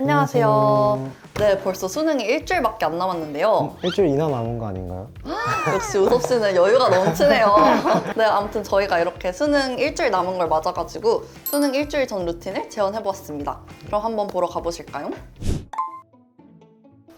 안녕하세요. 네, 벌써 수능이 일주일밖에 안 남았는데요. 일주일 이나 남은 거 아닌가요? 역시 우섭 씨는 여유가 넘치네요. 네, 아무튼 저희가 이렇게 수능 일주일 남은 걸 맞아가지고 수능 일주일 전 루틴을 재현해보았습니다. 그럼 한번 보러 가보실까요?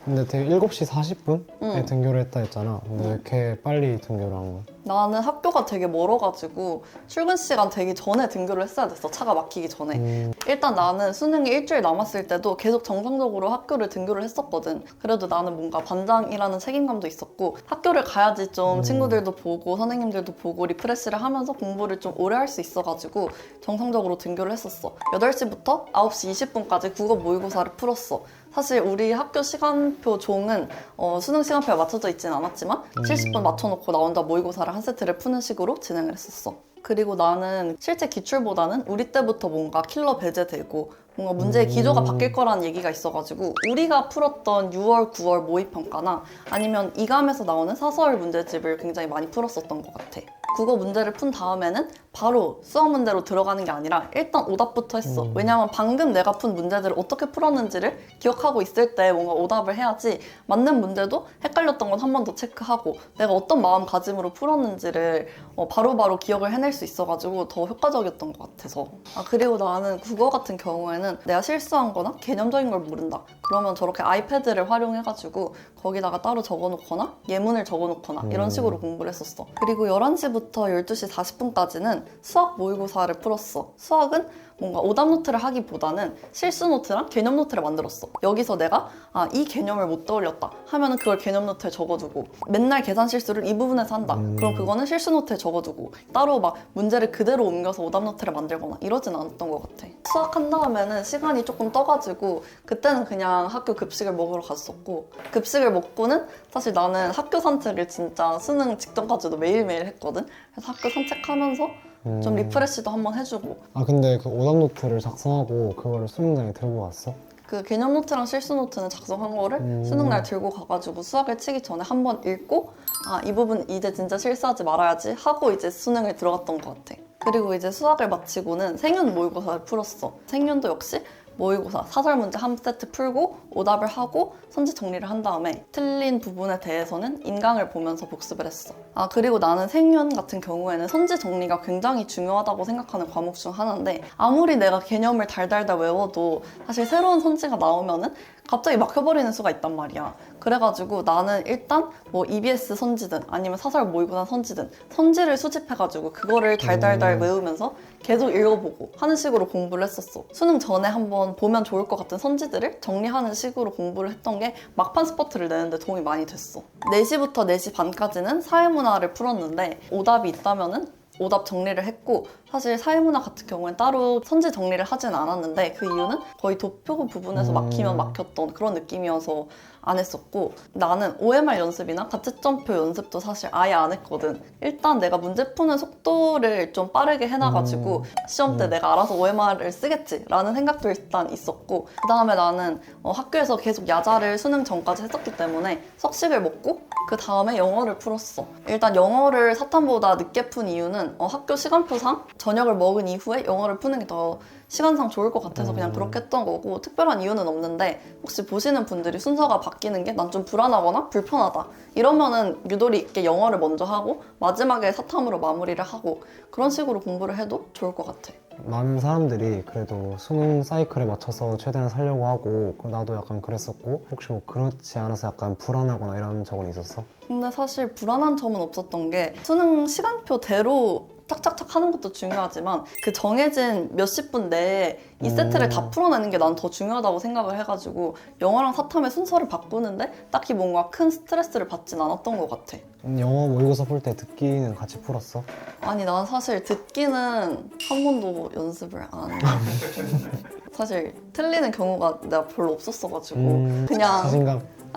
근데 되게 7시 40분에 응. 등교를 했다 했잖아. 근데 왜 이렇게 빨리 등교를 한 거야? 나는 학교가 되게 멀어가지고 출근 시간 되기 전에 등교를 했어야 됐어. 차가 막히기 전에. 음, 일단 나는 수능이 일주일 남았을 때도 계속 정상적으로 학교를 등교를 했었거든. 그래도 나는 뭔가 반장이라는 책임감도 있었고 학교를 가야지 좀 음. 친구들도 보고 선생님들도 보고 리프레시를 하면서 공부를 좀 오래 할 수 있어가지고 정상적으로 등교를 했었어. 8시부터 9시 20분까지 국어 모의고사를 풀었어. 사실 우리 학교 시간표 종은 어, 수능 시간표에 맞춰져 있지는 않았지만 음. 70분 맞춰놓고 나 혼자 모의고사를 한 세트를 푸는 식으로 진행을 했었어. 그리고 나는 실제 기출보다는 우리 때부터 뭔가 킬러 배제되고 뭔가 문제의 기조가 음. 바뀔 거라는 얘기가 있어가지고 우리가 풀었던 6월, 9월 모의평가나 아니면 이감에서 나오는 사설 문제집을 굉장히 많이 풀었었던 것 같아. 국어 문제를 푼 다음에는 바로 수학 문제로 들어가는 게 아니라 일단 오답부터 했어. 음. 왜냐하면 방금 내가 푼 문제들을 어떻게 풀었는지를 기억하고 있을 때 뭔가 오답을 해야지 맞는 문제도 헷갈렸던 건 한 번 더 체크하고 내가 어떤 마음가짐으로 풀었는지를 어, 바로 바로 기억을 해낼 수 있어가지고 더 효과적이었던 것 같아서 아 그리고 나는 국어 같은 경우에는 내가 실수한 거나 개념적인 걸 모른다 그러면 저렇게 아이패드를 활용해가지고 거기다가 따로 적어놓거나 예문을 적어놓거나 이런 음. 식으로 공부를 했었어 그리고 11시부터 12시 40분까지는 수학 모의고사를 풀었어. 수학은 뭔가 오답 노트를 하기보다는 실수 노트랑 개념 노트를 만들었어. 여기서 내가 아, 이 개념을 못 떠올렸다 하면은 그걸 개념 노트에 적어두고 맨날 계산 실수를 이 부분에서 한다. 음. 그럼 그거는 실수 노트에 적어두고 따로 막 문제를 그대로 옮겨서 오답 노트를 만들거나 이러진 않았던 것 같아. 수학한 다음에는 시간이 조금 떠가지고 그때는 그냥 학교 급식을 먹으러 갔었고 급식을 먹고는 사실 나는 학교 산책을 진짜 수능 직전까지도 매일매일 했거든. 그래서 학교 산책하면서 좀 음. 리프레시도 한번 해주고 아 근데 그 오답 노트를 작성하고 그거를 수능장에 들고 왔어? 그 개념 노트랑 실수 노트는 작성한 거를 음. 수능 날 들고 가가지고 수학을 치기 전에 한 번 읽고 아 이 부분 이제 진짜 실수하지 말아야지 하고 이제 수능을 들어갔던 것 같아. 그리고 이제 수학을 마치고는 생윤 모의고사를 풀었어. 생윤도 역시 모의고사 사설 문제 한 세트 풀고 오답을 하고 선지 정리를 한 다음에 틀린 부분에 대해서는 인강을 보면서 복습을 했어. 아 그리고 나는 생윤 같은 경우에는 선지 정리가 굉장히 중요하다고 생각하는 과목 중 하나인데 아무리 내가 개념을 달달달 외워도 사실 새로운 선지가 나오면은 갑자기 막혀버리는 수가 있단 말이야. 그래가지고 나는 일단 뭐 EBS 선지든 아니면 사설 모의고사 선지든 선지를 수집해가지고 그거를 달달달 음. 외우면서 계속 읽어보고 하는 식으로 공부를 했었어. 수능 전에 한번 보면 좋을 것 같은 선지들을 정리하는 식으로 공부를 했던 게 막판 스퍼트를 내는데 도움이 많이 됐어. 4시부터 4시 반까지는 사회문화를 풀었는데 오답이 있다면은 오답 정리를 했고 사실 사회문화 같은 경우는 따로 선지 정리를 하진 않았는데 그 이유는 거의 도표 부분에서 음. 막히면 막혔던 그런 느낌이어서 안 했었고 나는 OMR 연습이나 가채점표 연습도 사실 아예 안 했거든 일단 내가 문제 푸는 속도를 좀 빠르게 해놔가지고 시험 때 음. 내가 알아서 OMR을 쓰겠지 라는 생각도 일단 있었고 그 다음에 나는 어, 학교에서 계속 야자를 수능 전까지 했었기 때문에 석식을 먹고 그 다음에 영어를 풀었어. 일단 영어를 사탄보다 늦게 푼 이유는 어, 학교 시간표상 저녁을 먹은 이후에 영어를 푸는 게 더 시간상 좋을 것 같아서 그냥 음. 그렇게 했던 거고 특별한 이유는 없는데 혹시 보시는 분들이 순서가 바뀌는 게 난 좀 불안하거나 불편하다 이러면은 유도리 있게 영어를 먼저 하고 마지막에 사탐으로 마무리를 하고 그런 식으로 공부를 해도 좋을 것 같아. 많은 사람들이 그래도 수능 사이클에 맞춰서 최대한 살려고 하고 그 나도 약간 그랬었고 혹시 뭐 그렇지 않아서 약간 불안하거나 이런 적은 있었어? 근데 사실 불안한 점은 없었던 게 수능 시간표대로 착착착 하는 것도 중요하지만 그 정해진 몇십 분 내에 이 음. 세트를 다 풀어내는 게 난 더 중요하다고 생각을 해가지고 영어랑 사탐의 순서를 바꾸는데 딱히 뭔가 큰 스트레스를 받진 않았던 것 같아. 음, 영어 모의고사 풀때 듣기는 같이 풀었어? 아니 난 사실 듣기는 한 번도 연습을 안 하는. 사실 틀리는 경우가 내가 별로 없었어가지고 음, 그냥 자신감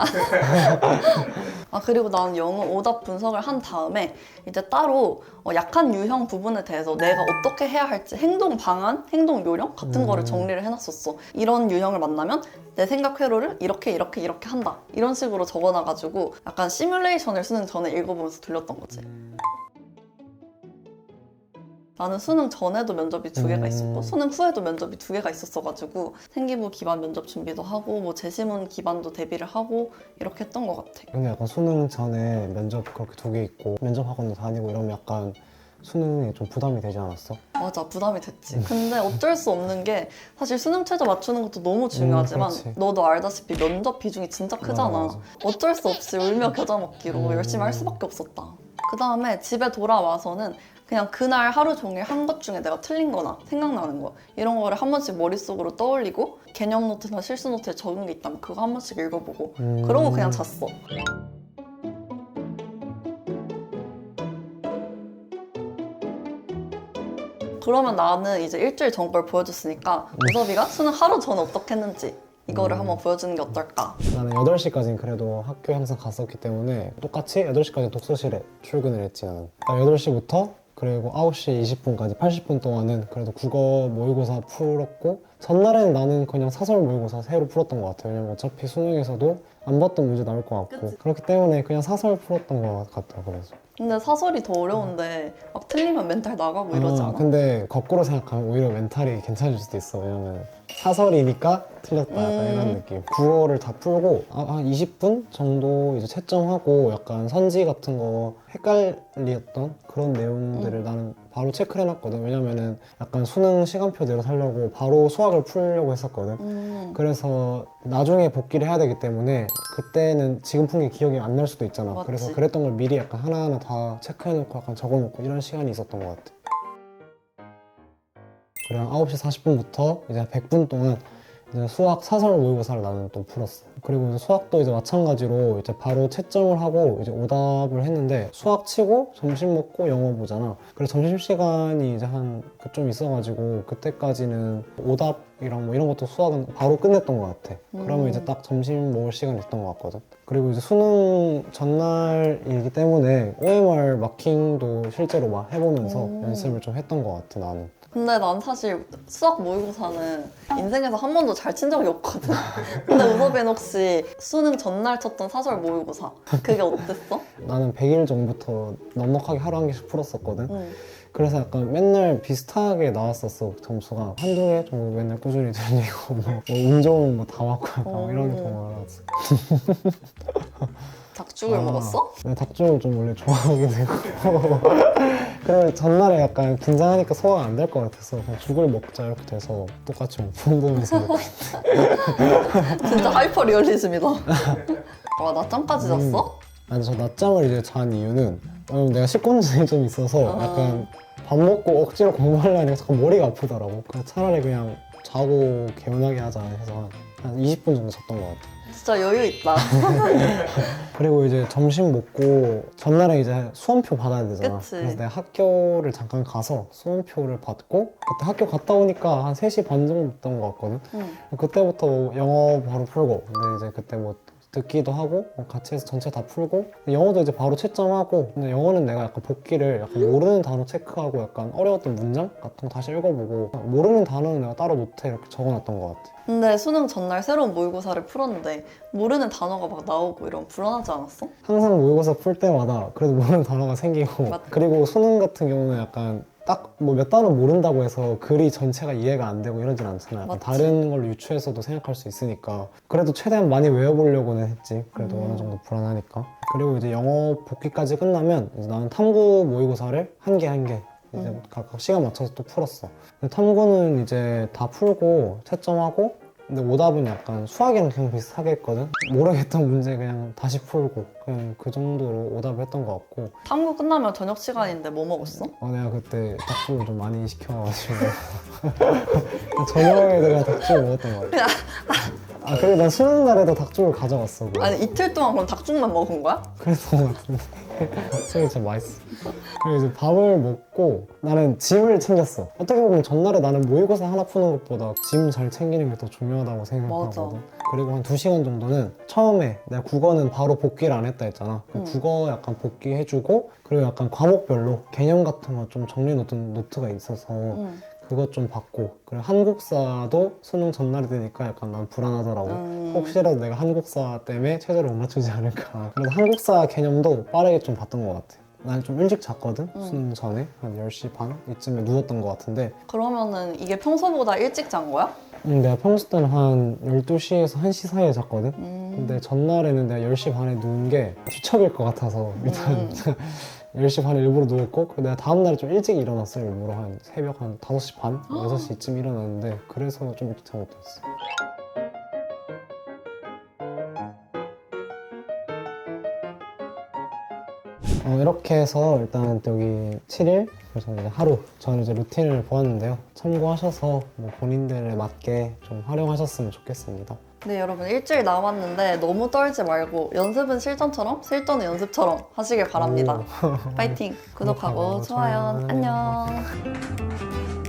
아 그리고 나는 영어 오답 분석을 한 다음에 이제 따로 어, 약한 유형 부분에 대해서 내가 어떻게 해야 할지 행동 방안, 행동 요령 같은 음. 거를 정리를 해놨었어. 이런 유형을 만나면 내 생각 회로를 이렇게 이렇게 이렇게 한다. 이런 식으로 적어놔가지고 약간 시뮬레이션을 수능 전에 읽어보면서 들렸던 거지. 나는 수능 전에도 면접이 두 개가 음. 있었고 수능 후에도 면접이 두 개가 있었어가지고 생기부 기반 면접 준비도 하고 뭐 재시문 기반도 대비를 하고 이렇게 했던 것 같아. 근데 약간 수능 전에 면접 그렇게 두 개 있고 면접 학원도 다니고 이러면 약간 수능에 좀 부담이 되지 않았어? 맞아 부담이 됐지. 음. 근데 어쩔 수 없는 게 사실 수능 최저 맞추는 것도 너무 중요하지만 그렇지. 너도 알다시피 면접 비중이 진짜 크잖아. 맞아, 맞아. 어쩔 수 없이 울며 겨자 먹기로 음. 열심히 할 수밖에 없었다. 그 다음에 집에 돌아와서는 그냥 그날 하루 종일 한 것 중에 내가 틀린 거나 생각나는 거 이런 거를 한 번씩 머릿속으로 떠올리고 개념 노트나 실수 노트에 적은 게 있다면 그거 한 번씩 읽어보고 음. 그러고 그냥 잤어. 그러면 나는 이제 일주일 전 걸 보여줬으니까 우섭이가 수능 하루 전에 어떻게 했는지 이거를 음. 한번 보여주는 게 어떨까? 나는 8시까지는 그래도 학교에 항상 갔었기 때문에 똑같이 8시까지 독서실에 출근을 했지 나는 그러니까 8시부터 그리고 9시 20분까지 80분 동안은 그래도 국어 모의고사 풀었고 전날에는 나는 그냥 사설 모의고사 새로 풀었던 것 같아요. 왜냐면 어차피 수능에서도 안 봤던 문제 나올 것 같고 그치. 그렇기 때문에 그냥 사설 풀었던 것 같아 그래서 근데 사설이 더 어려운데 막 틀리면 멘탈 나가고 뭐 이러지 아, 않아? 근데 거꾸로 생각하면 오히려 멘탈이 괜찮을 수도 있어. 왜냐면 사설이니까 틀렸다 약간 음. 이런 느낌. 국어를 다 풀고 아, 한 20분 정도 이제 채점하고 약간 선지 같은 거 헷갈렸던 그런 내용들을 음. 나는 바로 체크를 해놨거든. 왜냐면은 약간 수능 시간표대로 살려고 바로 수학을 풀려고 했었거든. 음. 그래서 나중에 복귀를 해야 되기 때문에 그때는 지금 푼 게 기억이 안 날 수도 있잖아. 맞지. 그래서 그랬던 걸 미리 약간 하나하나 다 체크해놓고 약간 적어놓고 이런 시간이 있었던 것 같아. 그냥 9시 40분부터 이제 100분 동안 이제 수학 사설 모의고사를 나는 또 풀었어. 그리고 이제 수학도 이제 마찬가지로 이제 바로 채점을 하고 이제 오답을 했는데 수학 치고 점심 먹고 영어 보잖아. 그래서 점심 시간이 이제 한그좀 있어가지고 그때까지는 오답 이랑 뭐 이런 것도 수학은 바로 끝냈던 것 같아. 그러면 음. 이제 딱 점심 먹을 시간이 있던 것 같거든. 그리고 이제 수능 전날이기 때문에 OMR 마킹도 실제로 막 해보면서 음. 연습을 좀 했던 것 같아 나는. 근데 난 사실 수학 모의고사는 인생에서 한 번도 잘 친 적이 없거든. 근데 우섭이는 혹시 수능 전날 쳤던 사설 모의고사 그게 어땠어? 나는 100일 전부터 넉넉하게 하루 한 개씩 풀었었거든. 응. 그래서 약간 맨날 비슷하게 나왔었어 점수가 한두 개 정도 맨날 꾸준히 들리고 뭐, 뭐운 좋으면 뭐다 맞고 약간 오. 이런 많았어. 닭죽을 아, 먹었어? 내가 닭죽을 좀 원래 좋아하게 되고 그래 전날에 약간 긴장하니까 소화가 안 될 것 같아서 그냥 죽을 먹자 이렇게 돼서 똑같이 뭐 풍부면서 먹고 진짜 하이퍼 리얼리즘이다. 와 낮잠까지 음. 잤어? 아니 저 낮잠을 이제 잔 이유는 왜냐면 내가 식곤증이 좀 있어서 아. 약간 밥 먹고 억지로 공부하려니까 자꾸 머리가 아프더라고 그래서 차라리 그냥 자고 개운하게 하자 해서 한 20분 정도 잤던 것 같아 진짜 여유 있다. 그리고 이제 점심 먹고 전날에 이제 수험표 받아야 되잖아. 그치. 래서 내가 학교를 잠깐 가서 수험표를 받고 그때 학교 갔다 오니까 한 3시 반 정도 됐던 것 같거든. 응. 그때부터 영어 바로 풀고 근데 이제 그때 뭐 듣기도 하고 뭐 같이 해서 전체 다 풀고 영어도 이제 바로 채점하고 근데 영어는 내가 약간 복기를 약간 모르는 단어 체크하고 약간 어려웠던 문장 같은 거 다시 읽어보고 모르는 단어는 내가 따로 노트에 이렇게 적어놨던 것 같아. 근데 수능 전날 새로운 모의고사를 풀었는데 모르는 단어가 막 나오고 이러면 불안하지 않았어? 항상 모의고사 풀 때마다 그래도 모르는 단어가 생기고 맞- 그리고 수능 같은 경우는 약간 딱 뭐 몇 단어 모른다고 해서 글이 전체가 이해가 안 되고 이러진 않잖아. 약간 맞지. 다른 걸로 유추해서도 생각할 수 있으니까 그래도 최대한 많이 외워보려고는 했지. 그래도 음. 어느 정도 불안하니까. 그리고 이제 영어 복귀까지 끝나면 이제 나는 탐구 모의고사를 한 개 한 개 이제 음. 각각 시간 맞춰서 또 풀었어. 근데 탐구는 이제 다 풀고 채점하고 근데 오답은 약간 수학이랑 그냥 비슷하게 했거든. 모르겠던 문제 그냥 다시 풀고 그냥 그 정도로 오답을 했던 것 같고 탐구 끝나면 저녁 시간인데 뭐 먹었어? 어, 내가 그때 닭죽을 좀 많이 시켜가지고 저녁에도 그냥 닭죽을 먹었던 것 같아. 아 그리고 난 수능 날에도 닭죽을 가져갔어. 그거. 아니 이틀 동안 그럼 닭죽만 먹은 거야? 것 같은데 닭죽이 진짜 맛있어. 그리고 이제 밥을 먹고 나는 짐을 챙겼어. 어떻게 보면 전날에 나는 모의고사 하나 푸는 것보다 짐 잘 챙기는 게 더 중요하다고 생각하거든. 그리고 한 두시간 정도는 처음에 내가 국어는 바로 복귀를 안 했다 했잖아. 그 음. 국어 약간 복귀해주고 그리고 약간 과목별로 개념 같은 거 좀 정리해놓던 노트가 있어서 응. 그것 좀 받고 그리고 한국사도 수능 전날이 되니까 약간 난 불안하더라고. 음. 혹시라도 내가 한국사 때문에 최저를 못 맞추지 않을까. 그래서 한국사 개념도 빠르게 좀 봤던 것 같아. 난 좀 일찍 잤거든? 음. 수능 전에 한 10시 반 이쯤에 누웠던 것 같은데 그러면은 이게 평소보다 일찍 잔 거야? 음, 내가 평소 때는 한 12시에서 1시 사이에 잤거든? 음. 근데 전날에는 내가 10시 반에 누운 게 추척일 것 같아서 일단 음. 10시 반에 일부러 누웠고 그리고 내가 다음날에 좀 일찍 일어났어 일부러 한 새벽 한 5시 반? 6시쯤 일어났는데 그래서 좀 일찍 잘못했어 어, 이렇게 해서 일단 여기 7일 그래서 이제 하루 저는 이제 루틴을 보았는데요. 참고하셔서 뭐 본인들에 맞게 좀 활용하셨으면 좋겠습니다 네 여러분 일주일 남았는데 너무 떨지 말고 연습은 실전처럼 실전은 연습처럼 하시길 바랍니다. 파이팅! 구독하고 좋아요. 좋아요. 안녕.